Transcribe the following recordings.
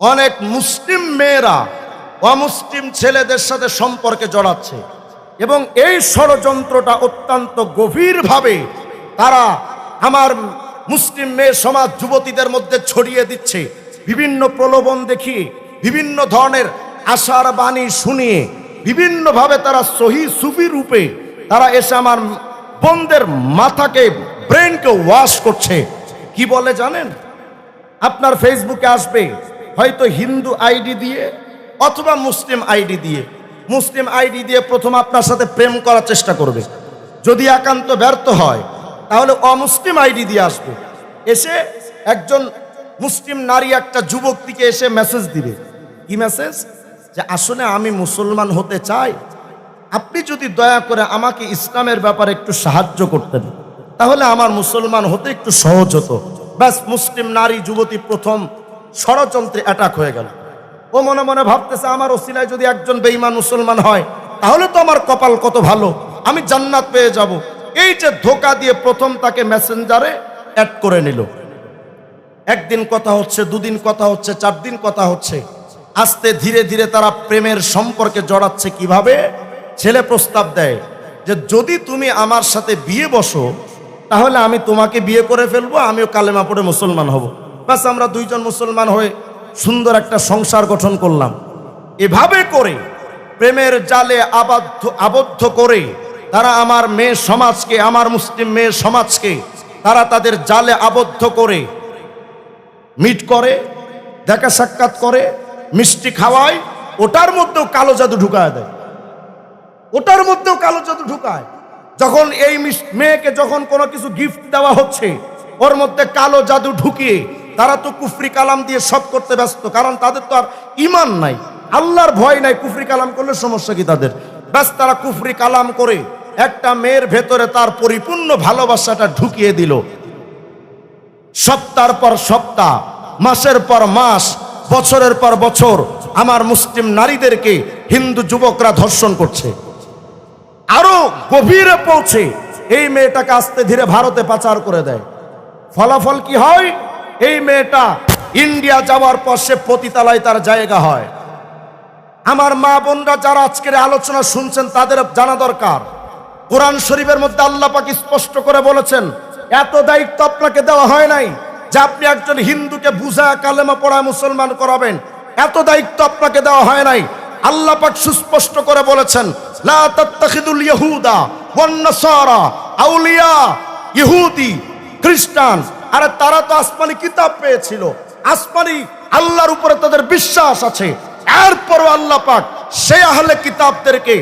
অনেক মুসলিম মেয়েরা অমুসলিম ছেলেদের সাথে সম্পর্কে জড়াচ্ছে এবং এই ষড়যন্ত্রটা অত্যন্ত গভীরভাবে তারা আমার মুসলিম মেয়ে সমাজ যুবতীদের মধ্যে ছড়িয়ে দিচ্ছে, বিভিন্ন প্রলোভন দেখিয়ে, বিভিন্ন ধরনের আশার বাণী শুনিয়ে, বিভিন্নভাবে তারা সহি সুফি রূপে তারা এসে আমার বোনদের মাথাকে ব্রেনকে ওয়াশ করছে। কি বলে জানেন? আপনার ফেসবুকে আসবে। হয়তো হিন্দু আইডি দিয়ে অথবা মুসলিম আইডি দিয়ে। মুসলিম আইডি দিয়ে প্রথম আপনার সাথে প্রেম করার চেষ্টা করবে। যদি একান্ত ব্যর্থ হয়, তাহলে অমুসলিম আইডি দিয়ে আসবে। এসে একজন মুসলিম নারী একটা যুবকটিকে এসে মেসেজ দিবে। কি মেসেজ যে আসলে আমি মুসলমান হতে চাই। আপনি যদি দয়া করে আমাকে ইসলামের ব্যাপারে একটু সাহায্য করতেন, তাহলে আমার মুসলমান হতে একটু সহজ হতো। ব্যাস, মুসলিম নারী, যুবতী প্রথম ষড়যন্ত্রে অ্যাটাক হয়ে গেল। ও মনে মনে ভাবতেছে, আমার ওসিলায় যদি একজন বেঈমান মুসলমান হয়, তাহলে তো আমার কপাল কত ভালো। আমি জান্নাত পেয়ে যাব। এই যে ধোকা দিয়ে প্রথম তাকে মেসেঞ্জারে অ্যাড করে নিল। একদিন কথা হচ্ছে, দুদিন কথা হচ্ছে, চার দিন কথা হচ্ছে। আস্তে ধীরে ধীরে তারা প্রেমের সম্পর্কে জড়াচ্ছে কীভাবে? ছেলে প্রস্তাব দেয় যে, যদি তুমি আমার সাথে বিয়ে বসো, তাহলে আমি তোমাকে বিয়ে করে ফেলব, আমিও কালেমা পড়ে মুসলমান হব। ব্যাস আমরা দুইজন মুসলমান হয়ে সুন্দর একটা সংসার গঠন করলাম। এভাবে করে প্রেমের জালে আবদ্ধ আবদ্ধ করে তারা আমার মেয়ে সমাজকে, আমার মুসলিম মেয়ে সমাজকে তারা তাদের জালে আবদ্ধ করে মিট করে, দেখা সাক্ষাৎ করে, মিষ্টি খাওয়ায়, ওটার মধ্যেও কালো জাদু ঢুকায় দেয়। ওটার মধ্যেও কালো জাদু ঢুকায়। যখন এই মেয়েকে যখন কোনো কিছু গিফট দেওয়া হচ্ছে, ওর মধ্যে কালো জাদু ঢুকিয়ে তারা তো কুফরি কালাম দিয়ে সব করতে ব্যস্ত, কারণ তাদের তো আর ইমান নাই। আল্লাহর ভয় নাই কুফরি কালাম করলে সমস্যা কি তাদের? ব্যাস তারা কুফরি কালাম করে একটা মেয়ের ভেতরে তার পরিপূর্ণ ভালোবাসাটা ঢুকিয়ে দিল। সপ্তাহ পর সপ্তাহ, মাসের পর মাস, বছরের পর বছর আমার মুসলিম নারীদেরকে হিন্দু যুবকরা ধর্ষণ করছে। আরও গভীরে পৌঁছে এই মেয়েটাকে আস্তে ধীরে ভারতে পাচার করে দেয়। ফলাফল কি হয়? এই মেয়েটা ইন্ডিয়া যাওয়ার পর সে পতিতালয় তার জায়গা হয়। আমার মা বোনরা যারা আজকের আলোচনা শুনছেন, তাদের জানা দরকার। কোরআন শরীফের মধ্যে আল্লাহ পাক স্পষ্ট করে বলেছেন, এত দায়িত্ব আপনাকে দেওয়া হয় নাই যে আপনি একজন হিন্দুকে বুঝা কালেমা পড়ায় মুসলমান করাবেন। এত দায়িত্ব আপনাকে দেওয়া হয় নাই। আল্লাহ পাক সুস্পষ্ট করে বলেছেন, লা তাত্তাখিদুল ইয়াহুদা ওয়ান নাসারা আউলিয়া, ইহুদি, খ্রিস্টান আরে তারা তো আসমানি কিতাব পেয়েছিল। আসমানি আল্লাহর উপরে তাদের বিশ্বাস আছে। এরপরও আল্লাহ পাক সে আহলে কিতাবদেরকে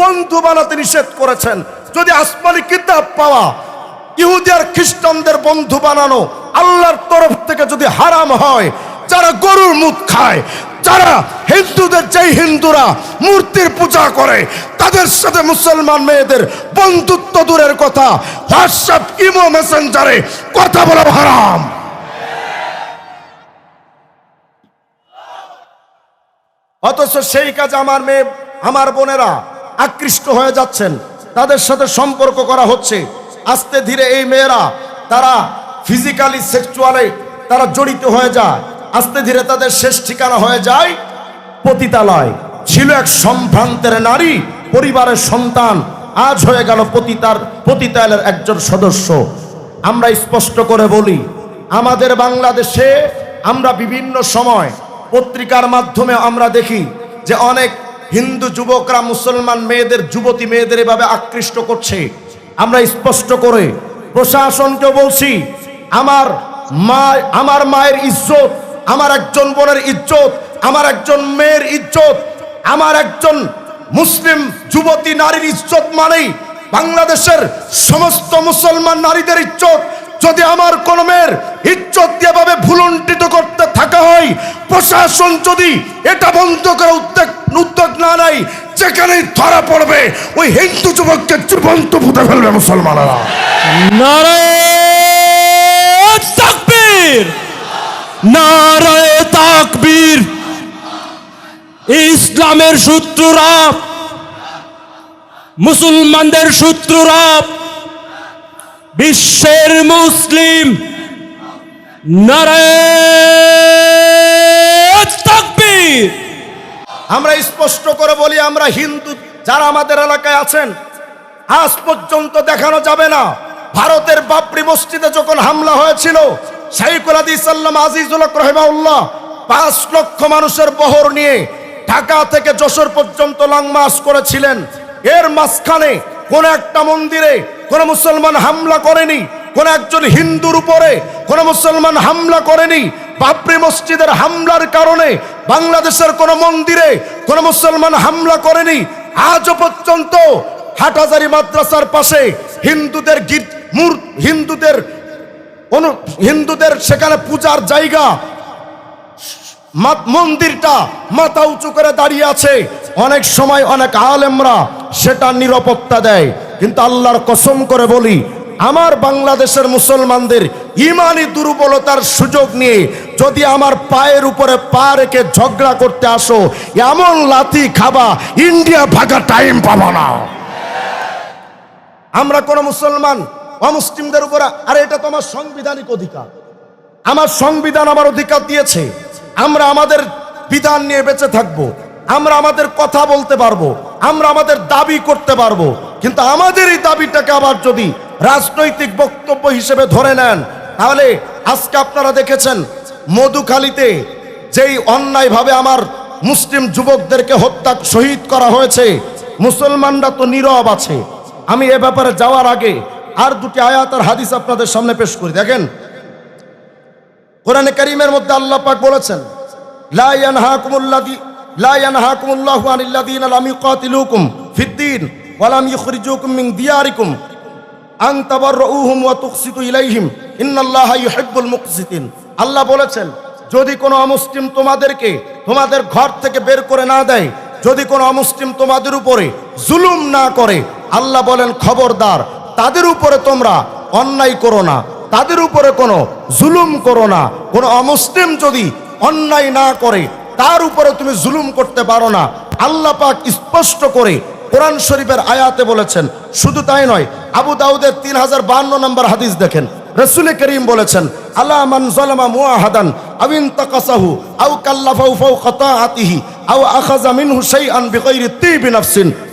বন্ধু বানাতে নিষেধ করেছেন। যদি আসমানি কিতাব পাওয়া ইহুদি আর খ্রিস্টানদের বন্ধু বানানো, আল্লাহর তরফ থেকে যদি হারাম হয় যারা গরুর মুখ খায়, যারা হিন্দুদের, যেই হিন্দুরা মূর্তির পূজা করে, তাদের সাথে মুসলমান মেয়েদের বন্ধুত্ব দূরের কথা। হোয়াটসঅ্যাপ ইমো মেসেঞ্জারে কথা বলা হারাম। অথচ সেই কাজে আমার মেয়ে, আমার বোনেরা আকৃষ্ট হয়ে যাচ্ছেন। তাদের সাথে সম্পর্ক করা হচ্ছে। আস্তে ধীরে এই মেয়েরা, তারা ফিজিক্যালি সেক্সুয়ালে তারা জড়িত হয়ে যায়। আস্তে ধীরে তাদের শেষ ঠিকানা হয়ে যায় পতিতালয়। ছিল এক সম্ভ্রান্তের নারী, পরিবারের সন্তান। আজ হয়ে গেল পতিতার, পতিতালয়ের একজন সদস্য। আমরা স্পষ্ট করে বলি, আমাদের বাংলাদেশে আমরা বিভিন্ন সময় পত্রিকার মাধ্যমে আমরা দেখি যে অনেক হিন্দু যুবকরা, মুসলমান মেয়েদের, যুবতী মেয়েদের এভাবে আকৃষ্ট করছে। আমরা স্পষ্ট করে প্রশাসনকে বলছি, আমার মা, আমার মায়ের ইজ্জত আমার একজন বোনের ইজ্জত, আমার একজন মেয়ের ইজ্জত, আমার একজন মুসলিম যুবতী নারীর ইজ্জত মানেই বাংলাদেশের সমস্ত মুসলমান নারীদের ইজ্জত। যদি আমার কোন মেয়ের ইজ্জত দিয়ে ভাবে ভুলুণ্ঠিত করতে থাকা হয়, প্রশাসন যদি এটা বন্ধ করে উদ্যোগ উদ্যোগ না নেয়, যেখানেই ধরা পড়বে, ওই হিন্দু যুবককে জীবন্ত ফুটে ফেলবে মুসলমানেরা। নারায় তাকবীর। ইসলামের শত্রুরা, মুসলমানদের শত্রুরা, বিশ্বের মুসলিম, নারায় আমরা স্পষ্ট করে বলি, আমরা হিন্দু, যারা আমাদের এলাকায় আছেন, আজ পর্যন্ত দেখানো যাবে না। ভারতের বাবরি মসজিদে যখন হামলা হয়েছিল সাল্লাম আজিজুল রহমাউল্লাহ পাঁচ লক্ষ মানুষের বহর নিয়ে ঢাকা থেকে যশোর পর্যন্ত লং মার্চ করেছিলেন। এর মাঝখানে কোন একটা মন্দিরে কোন মুসলমান হামলা করেনি, কোন একজন হিন্দুর উপরে কোন মুসলমান হামলা করেনি। বাবরি মসজিদের হামলার কারণে বাংলাদেশের কোন মন্দিরে কোন মুসলমান হামলা করেনি। আজও পর্যন্ত হাটহাজারি মাদ্রাসার পাশে হিন্দুদের মূর হিন্দুদের অনু হিন্দুদের সেখানে পূজার জায়গা। মন্দিরটা মাথা উঁচু করে দাঁড়িয়ে আছে। অনেক সময় অনেক আলেমরা সেটা নিরাপত্তা দেয়। কিন্তু আল্লাহর কসম করে বলি, আমার বাংলাদেশের মুসলমানদের ইমানি দুর্বলতার সুযোগ নিয়ে যদি আমার পায়ের উপরে পা রেখে ঝগড়া করতে আসো, এমন লাথি খাবা, ইন্ডিয়া ভাগা টাইম পাবা না। আমরা কোন মুসলমান অমুসলিমদের উপরে আরে এটা তো আমার সাংবিধানিক অধিকার। আমার সংবিধান আমার অধিকার দিয়েছে। আমরা আমাদের বিধান নিয়ে বেঁচে থাকব। আমরা আমাদের কথা বলতে পারব। আমরা আমাদের দাবি করতে পারব। কিন্তু আমাদের এই দাবিটাকে আবার যদি রাজনৈতিক বক্তব্য হিসেবে ধরে নেন, তাহলে আজকে আপনারা দেখেছেন মধুখালীতে যেই অন্যায়ভাবে আমার মুসলিম যুবকদেরকে হত্যা শহীদ করা হয়েছে, মুসলমানরা তো নীরব আছে। আমি এ ব্যাপারে যাওয়ার আগে আর দুটি আয়াত আর হাদিস আপনাদের সামনে পেশ করি। দেখেন, কোরআনে কারীমের মধ্যে আল্লাহ পাক বলেছেন আল্লাহ বলেছেন, যদি কোনো অমুসলিম তোমাদেরকে, তোমাদের ঘর থেকে বের করে না দেয়, যদি কোনো অমুসলিম তোমাদের উপরে জুলুম না করে, আল্লাহ বলেন, খবরদার তাদের উপরে তোমরা অন্যায় করো না। তাদের উপরে কোনো জুলুম করো না। কোনো অমুসলিম যদি অন্যায় না করে, তার উপরে তুমি জুলুম করতে পারো না। আল্লাহ পাক স্পষ্ট করে কোরআন শরীফের আয়াতে বলেছেন, শুধু তাই নয়, আবু দাউদের তিন হাজার বান্ন নম্বর হাদিস দেখেন। রসুল করিম বলেছেন আল্লাহ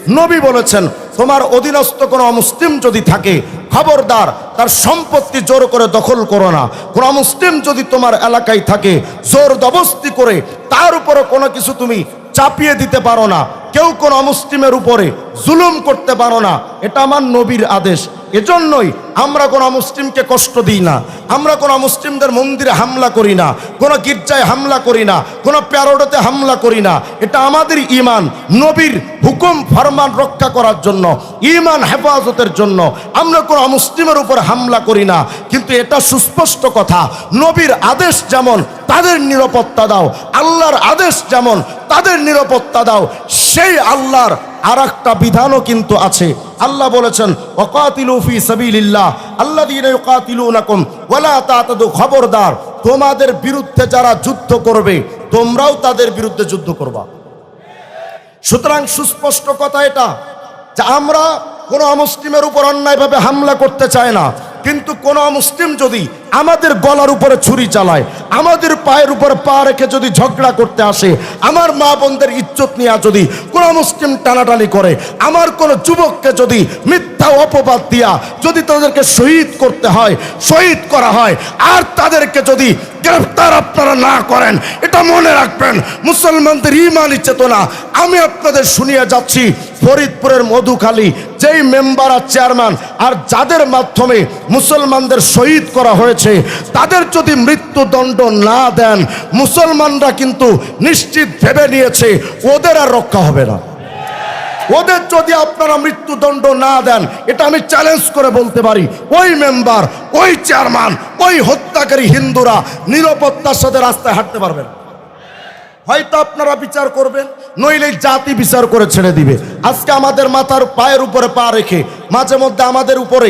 নবী বলেছেন তোমার অধীনস্থ কোনো মুসলিম যদি থাকে, খবরদার, তার সম্পত্তি জোর করে দখল করো না। কোনো মুসলিম যদি তোমার এলাকায় থাকে, জোর দবস্তি করে, তার উপরে কোনো কিছু তুমি চাপিয়ে দিতে পারো না। কেউ কোনো অমুসলিমের উপরে জুলুম করতে পারো না। এটা আমার নবীর আদেশ। এজন্যই আমরা কোনো মুসলিমকে কষ্ট দিই না। আমরা কোনো মুসলিমদের মন্দিরে হামলা করি না, কোনো গির্জায় হামলা করি না, কোনো প্যারোডোতে হামলা করি না। এটা আমাদের ইমান নবীর হুকুম, ফরমান রক্ষা করার জন্য ইমান হেফাজতের জন্য। আমরা কোনো মুসলিমের উপর হামলা করি না, কিন্তু এটা সুস্পষ্ট কথা, নবীর আদেশ যেমন, তাদের নিরাপত্তা দাও। আল্লাহর আদেশ যেমন, তাদের নিরাপত্তা দাও। সেই আল্লাহর আর একটা বিধানও কিন্তু আছে। আল্লাহ বলেছেন, ওকাতিলু ফি সাবিলিল্লাহ, আল্লাযীনা ইউকাতিলুনাকুম, ওয়ালা তাতাদু খবরদার, তোমাদের বিরুদ্ধে যারা যুদ্ধ করবে, তোমরাও তাদের বিরুদ্ধে যুদ্ধ করবা। সুতরাং সুস্পষ্ট কথা এটা, যে আমরা কোনো অমুসলিমের উপর অন্যায়ভাবে হামলা করতে চাই না, কিন্তু কোন মুসলিম যদি আমাদের গলার উপরে ছুরি চালায়, আমাদের পায়ের উপরে পা রেখে যদি ঝগড়া করতে আসে, আমার মা বোনদের ইজ্জত নিয়ে যদি কোন মুসলিম টানাটানি করে, আমার কোন যুবককে যদি মিথ্যা অপবাদ দিয়া যদি তাদেরকে শহীদ করতে হয়, শহীদ করা হয়, আর তাদেরকে যদি গ্রেফতার আপনারা না করেন, এটা মনে রাখবেন, মুসলমানদের ইমানি চেতনা। আমি আপনাদের শুনিয়ে যাচ্ছি, ফরিদপুরের মধুখালী যেই মেম্বার আর চেয়ারম্যান, আর যাদের মাধ্যমে মুসলমানদের শহীদ করা হয়েছে তাদের যদি মৃত্যুদণ্ড না দেন, মুসলমানরা কিন্তু নিশ্চিত ভেবে নিয়েছে, ওদের আর রক্ষা হবে না। ওদের যদি আপনারা মৃত্যুদণ্ড না দেন, এটা আমি চ্যালেঞ্জ করে বলতে পারি, ওই মেম্বার ওই চেয়ারম্যান ওই হত্যাকারী হিন্দুরা নিরাপত্তার সাথে রাস্তায় হাঁটতে পারবেন হয়তো আপনারা বিচার করবেন, নইলে জাতি বিচার করে ছেড়ে দিবে। আজকে আমাদের মাথার পায়ের উপরে পা রেখে, মাঝে মধ্যে আমাদের উপরে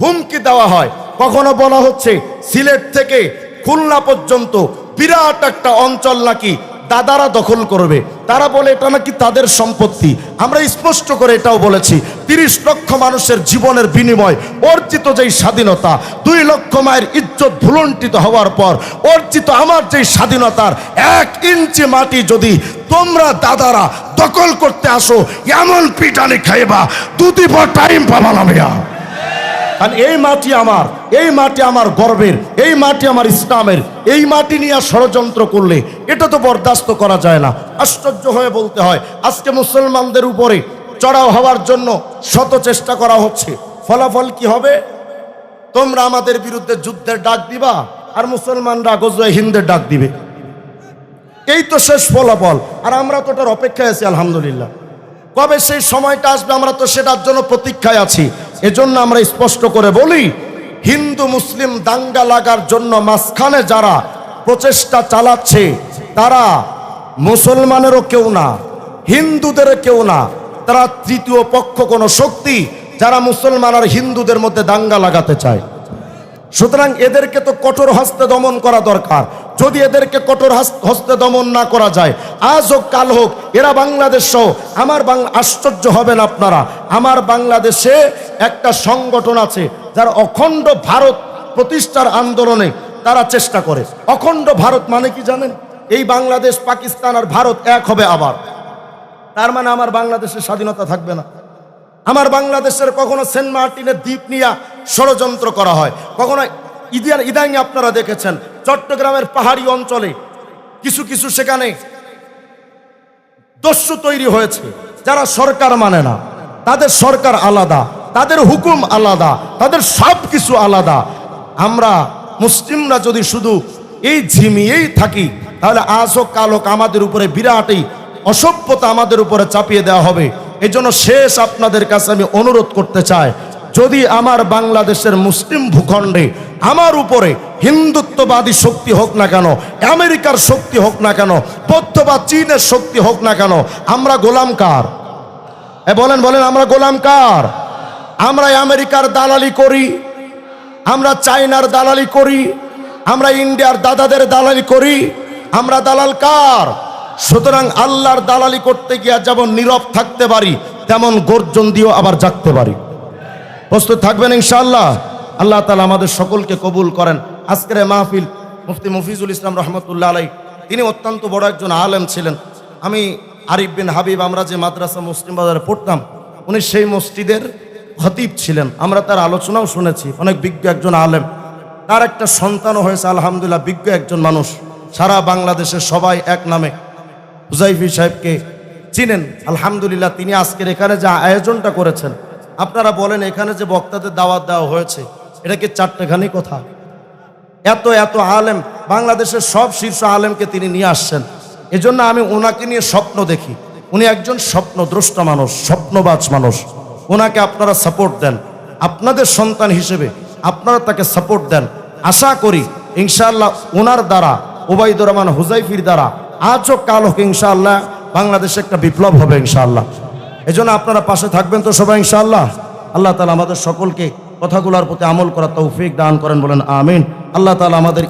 হুমকি দেওয়া হয়। কখনো বলা হচ্ছে সিলেট থেকে খুলনা পর্যন্ত বিরাট একটা অঞ্চল নাকি দাদারা দখল করবে। তারা বলে এটা নাকি তাদের সম্পত্তি। আমরা স্পষ্ট করে এটাও বলেছি, তিরিশ লক্ষ মানুষের জীবনের বিনিময় অর্জিত যেই স্বাধীনতা, দুই লক্ষ মায়ের ইজ্জত ভুলণ্ঠিত হওয়ার পর অর্জিত আমার যেই স্বাধীনতার এক ইঞ্চি মাটি যদি তোমরা দাদারা দখল করতে আসো, এমন পিটানি খাইবা দুটি পর টাইম পাবা না কারণ এই মাটি আমার, এই মাটি আমার গর্বের, এই মাটি আমার ইসলামের, এই মাটি নিয়ে ষড়যন্ত্র করলে এটা তো বরদাস্ত করা যায় না। আশ্চর্য হয়ে বলতে হয়, আজকে মুসলমানদের উপরে চড়াও হওয়ার জন্য শত চেষ্টা করা হচ্ছে। ফলাফল কি হবে? তোমরা আমাদের বিরুদ্ধে যুদ্ধের ডাক দিবা আর মুসলমানরা গজওয়ে হিন্দের ডাক দিবে। এই তো শেষ ফলাফল, আর আমরা তো ওটার অপেক্ষায় আছি, আলহামদুলিল্লাহ। কবে সেই সময়টা আসবে, আমরা তো সেটার জন্য প্রতীক্ষায় আছি। এজন্য আমরা স্পষ্ট করে বলি, হিন্দু, মুসলিম দাঙ্গা লাগার জন্য মাঝখানে যারা প্রচেষ্টা চালাচ্ছে, তারা মুসলমানেরও কেউ না, হিন্দুদেরও কেউ না, তারা তৃতীয় পক্ষ কোনো শক্তি যারা মুসলমান আর হিন্দুদের মধ্যে দাঙ্গা লাগাতে চায়। সুতরাং এদেরকে তো কঠোর হস্তে দমন করা দরকার। যদি এদেরকে কঠোর হস্তে দমন না করা যায়, আজ হোক, কাল হোক, এরা বাংলাদেশ সহ, আমার বাংলা আশ্চর্য হবেন আপনারা। আমার বাংলাদেশে একটা সংগঠন আছে, যার অখণ্ড ভারত প্রতিষ্ঠার আন্দোলনে তারা চেষ্টা করে। অখণ্ড ভারত মানে কি জানেন? এই বাংলাদেশ, পাকিস্তান আর ভারত এক হবে আবার। তার মানে আমার বাংলাদেশের স্বাধীনতা থাকবে না। আমার বাংলাদেশের কখনো সেন্ট মার্টিনের দ্বীপ নিয়ে ষড়যন্ত্র করা হয়, কখনো ইদান ইদানি আপনারা দেখেছেন, চট্টগ্রামের পাহাড়ি অঞ্চলে কিছু কিছু সেখানে দস্যু তৈরি হয়েছে, যারা সরকার মানে না। তাদের সরকার আলাদা, তাদের হুকুম আলাদা, তাদের সব কিছু আলাদা। আমরা মুসলিমরা যদি শুধু এই ঝিমিয়েই থাকি, তাহলে আজ হোক, কাল হোক, আমাদের উপরে বিরাটই অসভ্যতা আমাদের উপরে চাপিয়ে দেওয়া হবে। এই শেষ আপনাদের কাছে আমি অনুরোধ করতে চাই যদি আমার বাংলাদেশের মুসলিম ভূখণ্ডে আমার উপরে হিন্দুত্ববাদী শক্তি হোক না কেন, আমেরিকার শক্তি হোক না কেন, বৌদ্ধ বা চীনের শক্তি হোক না কেন, আমরা গোলাম কার? এ বলেন বলেন, আমরা গোলাম কার? আমরা আমেরিকার দালালি করি, আমরা চায়নার দালালি করি, আমরা ইন্ডিয়ার দাদাদের দালালি করি, আমরা দালাল কার? সুতরাং আল্লাহর দালালি করতে গিয়ে যেমন নীরব থাকতে পারি, তেমন গর্জন দিয়েও আবার জাগতে পারি। প্রস্তুত থাকবেন ইনশাআল্লাহ। আল্লাহ তালা আমাদের সকলকে কবুল করেন। আজকের মাহফিল মুফতি মফিজুল ইসলাম রহমতুল্লাহ আলাই তিনি অত্যন্ত বড় একজন আলেম ছিলেন। আমি আরিফ বিন হাবিব, আমরা যে মাদ্রাসা মুসলিম বাজারে পড়তাম, উনি সেই মসজিদের খতিব ছিলেন। আমরা তার আলোচনাও শুনেছি, অনেক বিজ্ঞ একজন আলেম। তার একটা সন্তানও হয়েছে, আলহামদুলিল্লাহ বিজ্ঞ একজন মানুষ। সারা বাংলাদেশের সবাই এক নামে। হুজাইফি সাহেবকে চিনেন, আলহামদুলিল্লাহ তিনি আজকের এখানে যে আয়োজনটা করেছেন আপনারা বলেন, এখানে যে বক্তাদের দাওয়াত দেওয়া হয়েছে, এটা কি চারটেখানি কথা? এত এত আলেম, বাংলাদেশের সব শীর্ষ আলেমকে তিনি নিয়ে আসছেন। এজন্য আমি ওনাকে নিয়ে স্বপ্ন দেখি। উনি একজন স্বপ্নদ্রষ্টা মানুষ, স্বপ্নবাজ মানুষ। ওনাকে আপনারা সাপোর্ট দেন। আপনাদের সন্তান হিসেবে আপনারা তাকে সাপোর্ট দেন। আশা করি, ইনশাআল্লাহ, ওনার দ্বারা, ওবায়দুর রহমান হুজাইফির দ্বারা, আজও কাল হোক ইনশাআল্লাহ, বাংলাদেশে একটা বিপ্লব হবে ইনশাআল্লাহ। এজন্য আপনারা পাশে থাকবেন তো সবাই, ইনশাআল্লাহ। আল্লাহ তালা আমাদের সকলকে কথাগুলোর প্রতি আমল করা তৌফিক দান করেন বলেন, আমিন। আল্লাহ তালা আমাদের